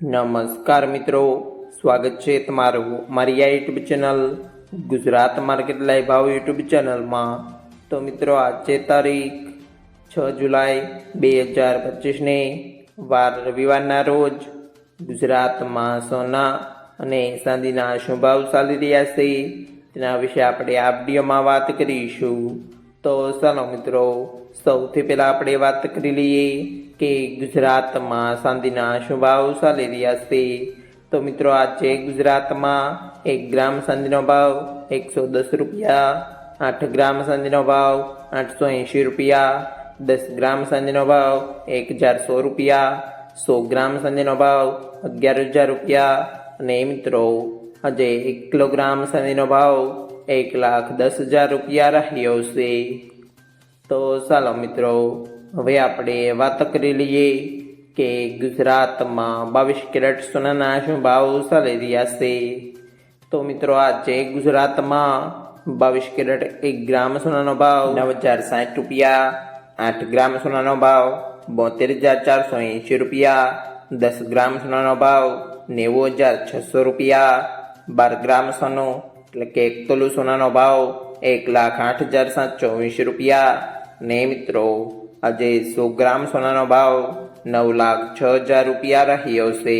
નમસ્કાર મિત્રો, સ્વાગત છે તમારું મારી આ YouTube channel Gujarat market live ભાવ યુટ્યુબ ચેનલમાં તો મિત્રો, આજે તારીખ છ જુલાઈ બે હજાર પચીસને વાર રવિવારના રોજ ગુજરાતમાં સોના અને ચાંદીના શું ભાવ ચાલી રહ્યા છે. તેના વિશે આપણે આ વિડીયોમાં વાત કરીશું. તો ચાલો મિત્રો, સૌથી પહેલાં આપણે વાત કરી લઈએ કે ગુજરાતમાં સાંધીના શું ભાવ ચાલી રહ્યા છે. તો મિત્રો, આજે ગુજરાતમાં એક ગ્રામ સાંધીનો ભાવ એકસો દસ રૂપિયા, આઠ ગ્રામ ચાંદીનો ભાવ આઠસો એંશી રૂપિયા, દસ ગ્રામ ચાંદીનો ભાવ એક હજાર સો રૂપિયા, સો ગ્રામ ચાંદીનો ભાવ અગિયાર હજાર રૂપિયા. અને મિત્રો, આજે એક કિલોગ્રામ ચાંદીનો ભાવ એક લાખ દસ હજાર રૂપિયા રહ્યો છે. તો ચાલો મિત્રો, હવે આપણે વાત કરી લઈએ કે ગુજરાતમાં બાવીસ કેરેટ સોનાના શું ભાવ ચાલી રહ્યા છે. તો મિત્રો, આજે ગુજરાતમાં બાવીસ કેરેટ એક ગ્રામ સોનાનો ભાવ નવ હજાર સાઠ રૂપિયા, આઠ ગ્રામ સોનાનો ભાવ બોતેર હજાર ચારસો એંશી રૂપિયા, દસ ગ્રામ સોનાનો ભાવ નેવું હજાર છસો રૂપિયા, બાર ગ્રામ સોનું એટલે કે એક તોલુ સોનાનો ભાવ એક લાખ આઠ હજાર સાતસો વીસ રૂપિયા. ને મિત્રો, આજે સો ગ્રામ સોનાનો ભાવ નવ લાખ છ હજાર રૂપિયા રહ્યો છે.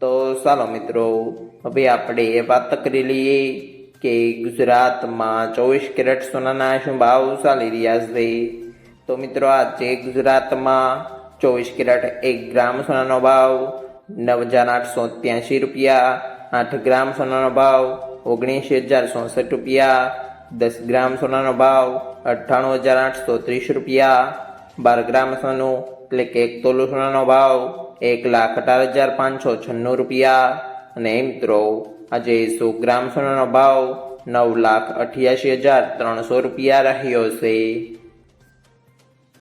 તો ચાલો મિત્રો, હવે આપણે એ વાત કરી લઈએ કે ગુજરાતમાં ચોવીસ કેરેટ સોનાના શું ભાવ ચાલી રહ્યા છે. તો મિત્રો, આજે ગુજરાતમાં ચોવીસ કેરેટ એક ગ્રામ સોનાનો ભાવ નવ હજાર આઠસો ત્યાંસી રૂપિયા. આઠ ગ્રામ સોનાનો ભાવ ઓગણીસ હજાર ચોસઠ રૂપિયા, દસ ગ્રામ સોનાનો ભાવ અઠ્ઠાણું હજાર આઠસો ત્રીસ રૂપિયા, બાર ગ્રામ સોનું એટલે કે એક તોલું સોનાનો ભાવ એક લાખ અઢાર હજાર પાંચસો છન્નું રૂપિયા. અને મિત્રો, આજે સો ગ્રામ સોનાનો ભાવ નવ લાખ અઠ્યાસી હજાર ત્રણસો રૂપિયા રહ્યો છે.